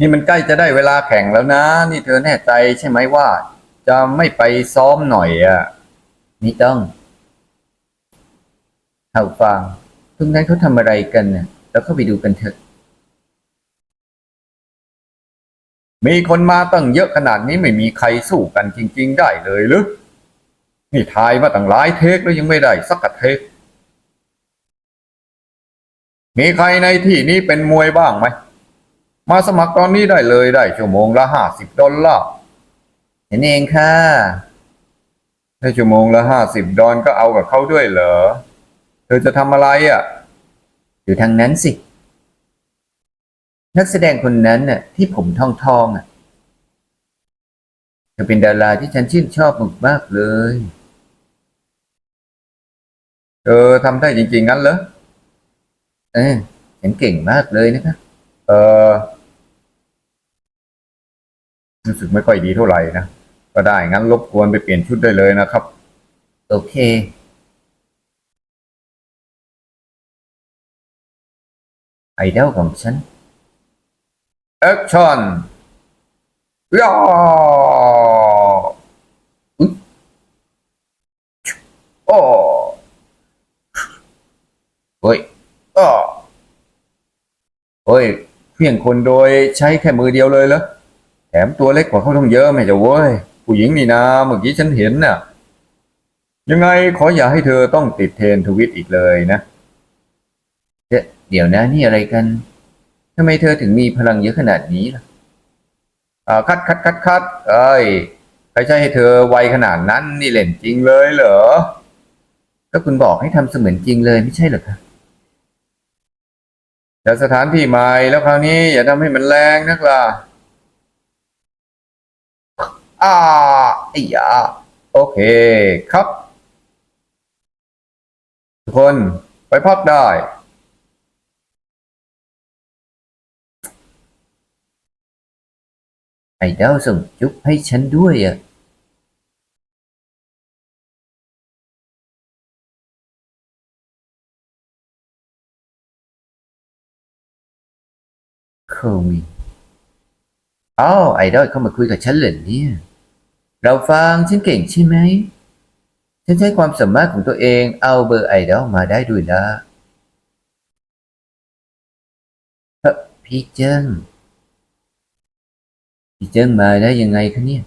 นี่มันใกล้จะได้เวลาแข่งแล้วนะ นี่เธอแน่ใจใช่ไหมว่า จะไม่ไปซ้อมหน่อยอะไม่ต้องเท่าฟังตรงนั้นเขาทำอะไรกันน่ะแล้วเข้าไปดูกันเถอะ มีคนมาตั้งเยอะขนาดนี้ไม่มีใครสู้กันจริง ๆ ได้เลยหรือนี่ทายมาตั้งหลายเทคแล้วยังไม่ได้สักเทค มีใครในที่นี้เป็นมวยบ้างไหม มาสมัครตอนนี้ได้เลยได้ชั่วโมงละห้าสิบดอลลาร์เห็นเองค่ะถ้ชั่วโมงละห้าสิบดอลก็เอากับเขาด้วยเหรอ เธอจะทำอะไรอะ อยู่ทางนั้นสิ นักแสดงคนนั้นน่ะที่ผมทองทองๆอะเธอเป็นดาราที่ฉันชื่นชอบมากๆเลยเออทำได้จริงๆงั้นเหรอเออฉันเก่งมากเลยนะคะเออ รู้สึกไม่ค่อยดีเท่าไหร่นะ ก็ได้งั้นรบกวนไปเปลี่ยนชุดได้เลยนะครับ โอเคไอดอลของฉันแอคชั่นย่าอุ๊ยโอ้เฮ้ยอ้อเฮ้ยเพียงคนโดยใช้แค่มือเดียวเลยเหรอ แถมตัวเล็กกว่าเขาต้องเยอะไหมจ๊ะเว้ย ผู้หญิงนี่นะเมื่อกี้ฉันเห็นน่ะ ยังไงขออย่าให้เธอต้องติดเทรนทวิตอีกเลยนะ เดี๋ยวนะนี่อะไรกันทำไมเธอถึงมีพลังเยอะขนาดนี้ล่ะคัดคัดคัดคัดเอ้ยใครใช่ให้เธอไวขนาดนั้นนี่เล่นจริงเลยเหรอก็คุณบอกให้ทำเสมือนจริงเลยไม่ใช่เหรอคะแต่สถานที่ใหม่แล้วคราวนี้อย่าทำให้มันแรงนักล่ะ อ่าไอ้ยาโอเคครับ ทุกคนไปพักได้ไอ้ดอลส่งจุ๊บให้ฉันด้วยอะคมีอ้าวไอดอลเข้ามาคุยกับฉันเหรอเนี่ย เราฟังฉันเก่งใช่ไหม ฉันใช้ความสามารถของตัวเองเอาเบอร์ไอดอลมาได้ด้วยละพี่เจิ้งพี่เจิ้งมาได้ยังไงคะเนี่ย